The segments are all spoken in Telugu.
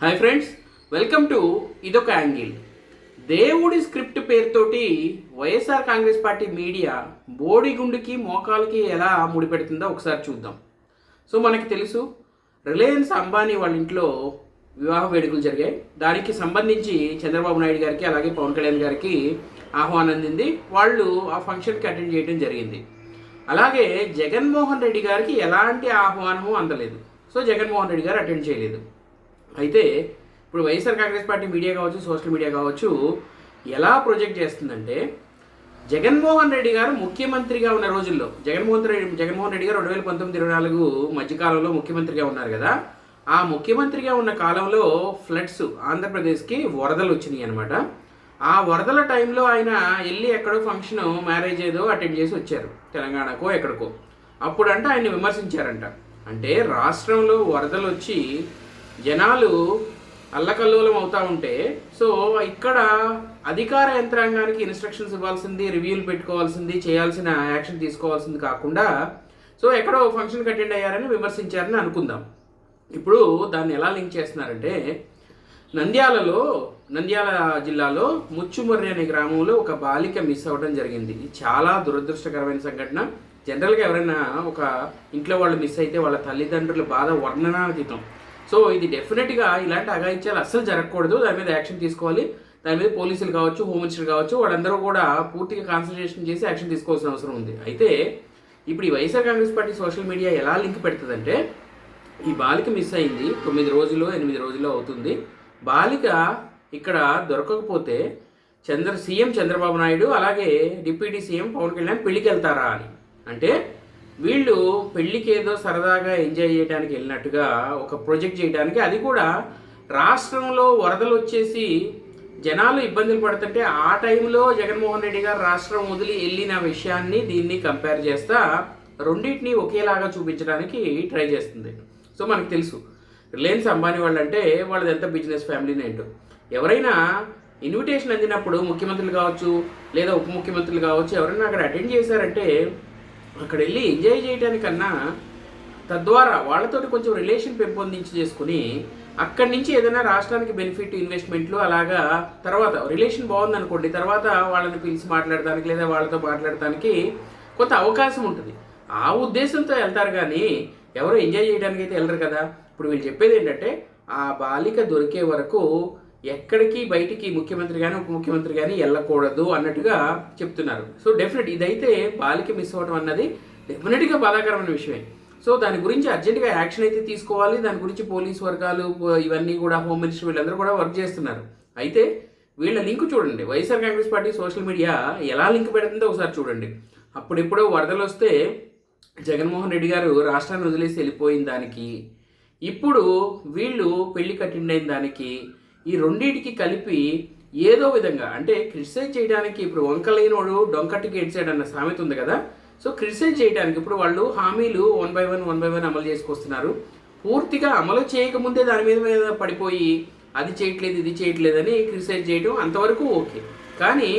హాయ్ ఫ్రెండ్స్ వెల్కమ్ టు ఇదొక యాంగిల్ దేవుడి స్క్రిప్ట్ పేరుతోటి వైఎస్ఆర్ కాంగ్రెస్ పార్టీ మీడియా బోడిగుండుకి మోకాలకి ఎలా ముడిపెడుతుందో ఒకసారి చూద్దాం. సో మనకి తెలుసు రిలయన్స్ అంబానీ వాళ్ళ ఇంట్లో వివాహ వేడుకలు జరిగాయి. దానికి సంబంధించి చంద్రబాబు నాయుడు గారికి అలాగే పవన్ కళ్యాణ్ గారికి ఆహ్వానం అందింది. వాళ్ళు ఆ ఫంక్షన్కి అటెండ్ చేయడం జరిగింది. అలాగే జగన్మోహన్ రెడ్డి గారికి ఎలాంటి ఆహ్వానము అందలేదు. సో జగన్మోహన్ రెడ్డి గారు అటెండ్ చేయలేదు. అయితే ఇప్పుడు వైఎస్ఆర్ కాంగ్రెస్ పార్టీ మీడియా కావచ్చు సోషల్ మీడియా కావచ్చు ఎలా ప్రొజెక్ట్ చేస్తుందంటే జగన్మోహన్ రెడ్డి గారు ముఖ్యమంత్రిగా ఉన్న రోజుల్లో జగన్మోహన్ రెడ్డి జగన్మోహన్ రెడ్డి గారు రెండు వేల పంతొమ్మిది ఇరవై నాలుగు మధ్యకాలంలో ముఖ్యమంత్రిగా ఉన్నారు కదా ఆ ముఖ్యమంత్రిగా ఉన్న కాలంలో ఫ్లడ్స్ ఆంధ్రప్రదేశ్కి వరదలు వచ్చినాయి అనమాట ఆ వరదల టైంలో ఆయన వెళ్ళి ఎక్కడో ఫంక్షన్ మ్యారేజ్ ఏదో అటెండ్ చేసి వచ్చారు తెలంగాణకో ఎక్కడికో. అప్పుడంట ఆయన్ని విమర్శించారంట. అంటే రాష్ట్రంలో వరదలు వచ్చి జనాలు అల్లకల్లోలం అవుతా ఉంటే సో ఇక్కడ అధికార యంత్రాంగానికి ఇన్స్ట్రక్షన్స్ ఇవ్వాల్సింది రివ్యూలు పెట్టుకోవాల్సింది చేయాల్సిన యాక్షన్ తీసుకోవాల్సింది కాకుండా సో ఎక్కడో ఫంక్షన్కి అటెండ్ అయ్యారని విమర్శించారని అనుకుందాం. ఇప్పుడు దాన్ని ఎలా లింక్ చేస్తున్నారంటే నంద్యాలలో నంద్యాల జిల్లాలో ముచ్చుమర్రి అనే గ్రామంలో ఒక బాలిక మిస్ అవ్వడం జరిగింది. ఇది చాలా దురదృష్టకరమైన సంఘటన. జనరల్గా ఎవరైనా ఒక ఇంట్లో వాళ్ళు మిస్ అయితే వాళ్ళ తల్లిదండ్రుల బాధ వర్ణనాతీతం. సో ఇది డెఫినెట్గా ఇలాంటి అగాయిత్యాలు అస్సలు జరగకూడదు. దాని మీద యాక్షన్ తీసుకోవాలి. దాని మీద పోలీసులు కావచ్చు హోమ్ మినిస్టర్ కావచ్చు వాళ్ళందరూ కూడా పూర్తిగా కాన్సన్ట్రేషన్ చేసి యాక్షన్ తీసుకోవాల్సిన అవసరం ఉంది. అయితే ఇప్పుడు ఈ YSR Congress party social media ఎలా లింక్ పెడుతుందంటే ఈ బాలిక మిస్ అయింది తొమ్మిది రోజులు ఎనిమిది రోజులు అవుతుంది. బాలిక ఇక్కడ దొరకకపోతే చంద్ర సీఎం చంద్రబాబు నాయుడు అలాగే డిప్యూటీ సీఎం పవన్ కళ్యాణ్ పెళ్ళికి వెళ్తారా అని. అంటే వీళ్ళు పెళ్ళికి ఏదో సరదాగా ఎంజాయ్ చేయడానికి వెళ్ళినట్టుగా ఒక ప్రొజెక్ట్ చేయడానికి అది కూడా రాష్ట్రంలో వరదలు వచ్చేసి జనాలు ఇబ్బందులు పడుతుంటే ఆ టైంలో జగన్మోహన్ రెడ్డి గారు రాష్ట్రం వదిలి వెళ్ళిన విషయాన్ని దీన్ని కంపేర్ చేస్తా రెండింటిని ఒకేలాగా చూపించడానికి ట్రై చేస్తుంది. సో మనకు తెలుసు రిలయన్స్ అంబానీ వాళ్ళు అంటే వాళ్ళది ఎంత బిజినెస్ ఫ్యామిలీని ఏంటో ఎవరైనా ఇన్విటేషన్ అందినప్పుడు ముఖ్యమంత్రులు కావచ్చు లేదా ఉప ముఖ్యమంత్రులు కావచ్చు ఎవరైనా అక్కడ అటెండ్ చేశారంటే అక్కడ వెళ్ళి ఎంజాయ్ చేయడానికన్నా తద్వారా వాళ్ళతోటి కొంచెం రిలేషన్ పెంపొందించి చేసుకుని అక్కడి నుంచి ఏదైనా రాష్ట్రానికి బెనిఫిట్ ఇన్వెస్ట్మెంట్లు అలాగా తర్వాత రిలేషన్ బాగుందనుకోండి తర్వాత వాళ్ళని పిలిచి మాట్లాడడానికి లేదా వాళ్ళతో మాట్లాడటానికి కొంత అవకాశం ఉంటుంది. ఆ ఉద్దేశంతో వెళ్తారు కానీ ఎవరు ఎంజాయ్ చేయడానికి అయితే వెళ్ళరు కదా. ఇప్పుడు వీళ్ళు చెప్పేది ఏంటంటే ఆ బాలిక దొరికే వరకు ఎక్కడికి బయటికి ముఖ్యమంత్రి కానీ ఉప ముఖ్యమంత్రి కానీ వెళ్ళకూడదు అన్నట్టుగా చెప్తున్నారు. సో డెఫినెట్ ఇదైతే బాలిక మిస్ అవ్వడం అన్నది డెఫినెట్గా బాధాకరమైన విషయమే. సో దాని గురించి అర్జెంటుగా యాక్షన్ అయితే తీసుకోవాలి. దాని గురించి పోలీస్ వర్గాలు ఇవన్నీ కూడా హోమ్ మినిస్టర్ వీళ్ళందరూ కూడా వర్క్ చేస్తున్నారు. అయితే వీళ్ళ లింక్ చూడండి. YSR Congress party social media ఎలా లింక్ పెడుతుందో ఒకసారి చూడండి. అప్పుడెప్పుడో వరదలు వస్తే జగన్మోహన్ రెడ్డి గారు రాష్ట్రాన్ని వదిలేసి వెళ్ళిపోయిన దానికి ఇప్పుడు వీళ్ళు పెళ్ళి కట్టిండైన దానికి ఈ రెండింటికి కలిపి ఏదో విధంగా అంటే క్రిటిసైజ్ చేయడానికి ఇప్పుడు వంకలేనోడు డొంకటికి ఏడ్చాడు అన్న సామెత ఉంది కదా? సో క్రిటిసైజ్ చేయడానికి ఇప్పుడు వాళ్ళు హామీలు one by one one by one అమలు చేసుకొస్తున్నారు. పూర్తిగా అమలు చేయకముందే దాని మీద మీద పడిపోయి అది చేయట్లేదు ఇది చేయట్లేదని క్రిటిసైజ్ చేయడం అంతవరకు ఓకే. కానీ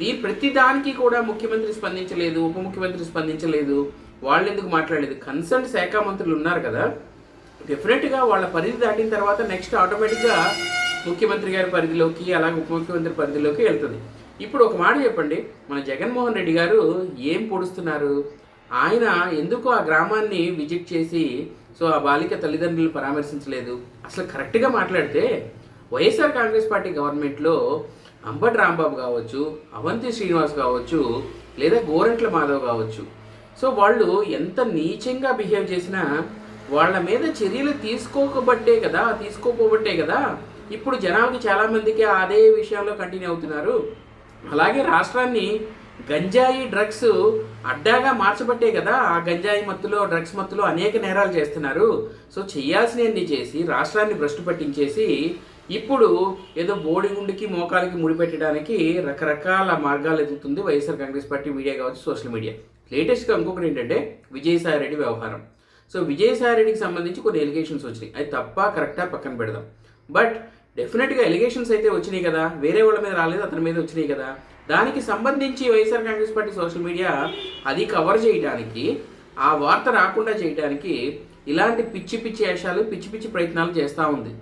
ఈ ప్రతి దానికి కూడా ముఖ్యమంత్రి స్పందించలేదు ఉప ముఖ్యమంత్రి స్పందించలేదు వాళ్ళు ఎందుకు మాట్లాడలేదు? కన్సర్న్ శాఖ మంత్రులు ఉన్నారు కదా? డెఫినెట్గా వాళ్ళ పరిధి దాటిన తర్వాత నెక్స్ట్ ఆటోమేటిక్గా ముఖ్యమంత్రి గారి పరిధిలోకి అలాగే ఉప ముఖ్యమంత్రి పరిధిలోకి వెళ్తుంది. ఇప్పుడు ఒక మాట చెప్పండి. మన జగన్మోహన్ రెడ్డి గారు ఏం పొడుస్తున్నారు? ఆయన ఎందుకు ఆ గ్రామాన్ని విజిట్ చేసి సో ఆ బాలిక తల్లిదండ్రులను పరామర్శించలేదు? అసలు కరెక్ట్గా మాట్లాడితే వైఎస్ఆర్ కాంగ్రెస్ పార్టీ గవర్నమెంట్లో అంబటి రాంబాబు కావచ్చు అవంతి శ్రీనివాస్ కావచ్చు లేదా గోరంట్ల మాధవ్ కావచ్చు. సో వాళ్ళు ఎంత నీచంగా బిహేవ్ చేసినా వాళ్ళ మీద చర్యలు తీసుకోకబట్టే కదా తీసుకోకపోబట్టే కదా ఇప్పుడు జనాలకి చాలామందికి అదే విషయంలో కంటిన్యూ అవుతున్నారు. అలాగే రాష్ట్రాన్ని గంజాయి డ్రగ్స్ అడ్డాగా మార్చబట్టే కదా ఆ గంజాయి మత్తులో డ్రగ్స్ మత్తులో అనేక నేరాలు చేస్తున్నారు. సో చేయాల్సినవన్నీ చేసి రాష్ట్రాన్ని భ్రష్టు పట్టించేసి ఇప్పుడు ఏదో బోడిగుండికి మోకాలకి ముడిపెట్టడానికి రకరకాల మార్గాలు ఎదుగుతుంది వైఎస్ఆర్ కాంగ్రెస్ పార్టీ మీడియా కావచ్చు సోషల్ మీడియా. లేటెస్ట్గా ఇంకొకటి ఏంటంటే విజయసాయి రెడ్డి వ్యవహారం. సో విజయసాయి రెడ్డికి సంబంధించి కొన్ని ఎలిగేషన్స్ వచ్చినాయి. అది తప్ప కరెక్టా? పక్కన పెడదాం. బట్ డెఫినెట్గా ఎలిగేషన్స్ అయితే వచ్చినాయి కదా. వేరే వాళ్ళ మీద రాలేదు అతని మీద వచ్చినాయి కదా. దానికి సంబంధించి YSR Congress party social media అది కవర్ చేయడానికి ఆ వార్త రాకుండా చేయడానికి ఇలాంటి పిచ్చి పిచ్చి వేషాలు పిచ్చి పిచ్చి ప్రయత్నాలు చేస్తూ ఉంది.